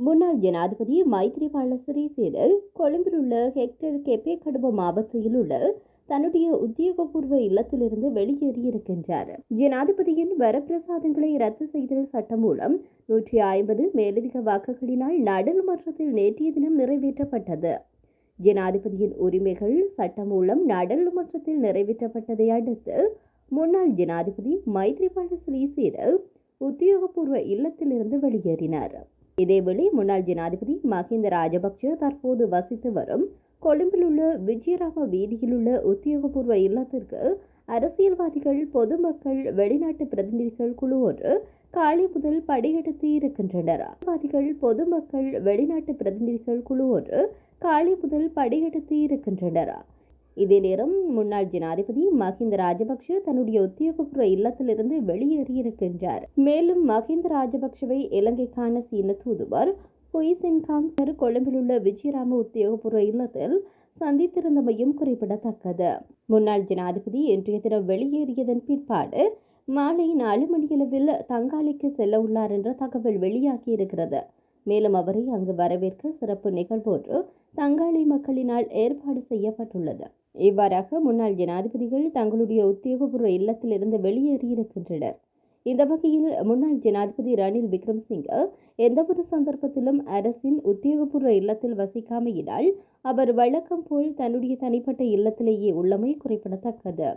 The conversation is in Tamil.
முன்னாள் ஜனாதிபதி மைத்ரிபால சிறிசேன கொழும்பில் உள்ள ஹெக்டர் கெப்பே கடும்ப மாவட்டத்தில் உள்ள தன்னுடைய உத்தியோகபூர்வ இல்லத்திலிருந்து வெளியேறியிருக்கின்றார். ஜனாதிபதியின் வரப்பிரசாதங்களை ரத்து செய்த சட்டம் மூலம் நூற்றி ஐம்பது மேலதிக வாக்குகளினால் நாடாளுமன்றத்தில் நேற்றைய தினம் நிறைவேற்றப்பட்டது. ஜனாதிபதியின் உரிமைகள் சட்டம் மூலம் நாடாளுமன்றத்தில் நிறைவேற்றப்பட்டதை அடுத்து முன்னாள் ஜனாதிபதி மைத்ரிபால சிறிசேன உத்தியோகபூர்வ இல்லத்திலிருந்து வெளியேறினார். இதேவேளை முன்னாள் ஜனாதிபதி மஹிந்த ராஜபக்ஷ தற்போது வசித்து வரும் கொழும்பிலுள்ள விஜயராம வீதியிலுள்ள உத்தியோகபூர்வ இல்லத்திற்கு அரசியல்வாதிகள் பொதுமக்கள் வெளிநாட்டு பிரதிநிதிகள் குழு ஒன்று காலை முதல் படியெடுத்து இருக்கின்றனர். அரசியல்வாதிகள் பொதுமக்கள் வெளிநாட்டு பிரதிநிதிகள் குழு ஒன்று காலை முதல் படியெடுத்து இருக்கின்றனர். இதே நேரம் முன்னாள் ஜனாதிபதி மஹிந்த ராஜபக்ஷ தன்னுடைய உத்தியோகபூர்வ இல்லத்திலிருந்து வெளியேறியிருக்கின்றார். மேலும் மஹிந்த ராஜபக்ஷவை இலங்கைக்கான சீன தூதுவர் பொய்சென்காங் கொழும்பில் உள்ள விஜயராம உத்தியோகபூர்வ இல்லத்தில் சந்தித்திருந்தமையும் குறிப்பிடத்தக்கது. முன்னாள் ஜனாதிபதி இன்றைய தினம் வெளியேறியதன் பிற்பாடு மாலை நாலு மணியளவில் தங்காலிக்கு செல்ல உள்ளார் என்ற தகவல் வெளியாகியிருக்கிறது. மேலும் அவரை அங்கு வரவேற்க சிறப்பு நிகழ்வு ஒன்று தங்காளி மக்களினால் ஏற்பாடு செய்யப்பட்டுள்ளது. இவ்வாறாக முன்னாள் ஜனாதிபதிகள் தங்களுடைய உத்தியோகபூர்வ இல்லத்திலிருந்து வெளியேறியிருக்கின்றனர். இந்த வகையில் முன்னாள் ஜனாதிபதி ரணில் விக்ரம்சிங்க எந்தவொரு சந்தர்ப்பத்திலும் அரசின் உத்தியோகபூர்வ இல்லத்தில் வசிக்காமையினால் அவர் வழக்கம் போல் தன்னுடைய தனிப்பட்ட இல்லத்திலேயே உள்ளமை குறிப்பிடத்தக்கது.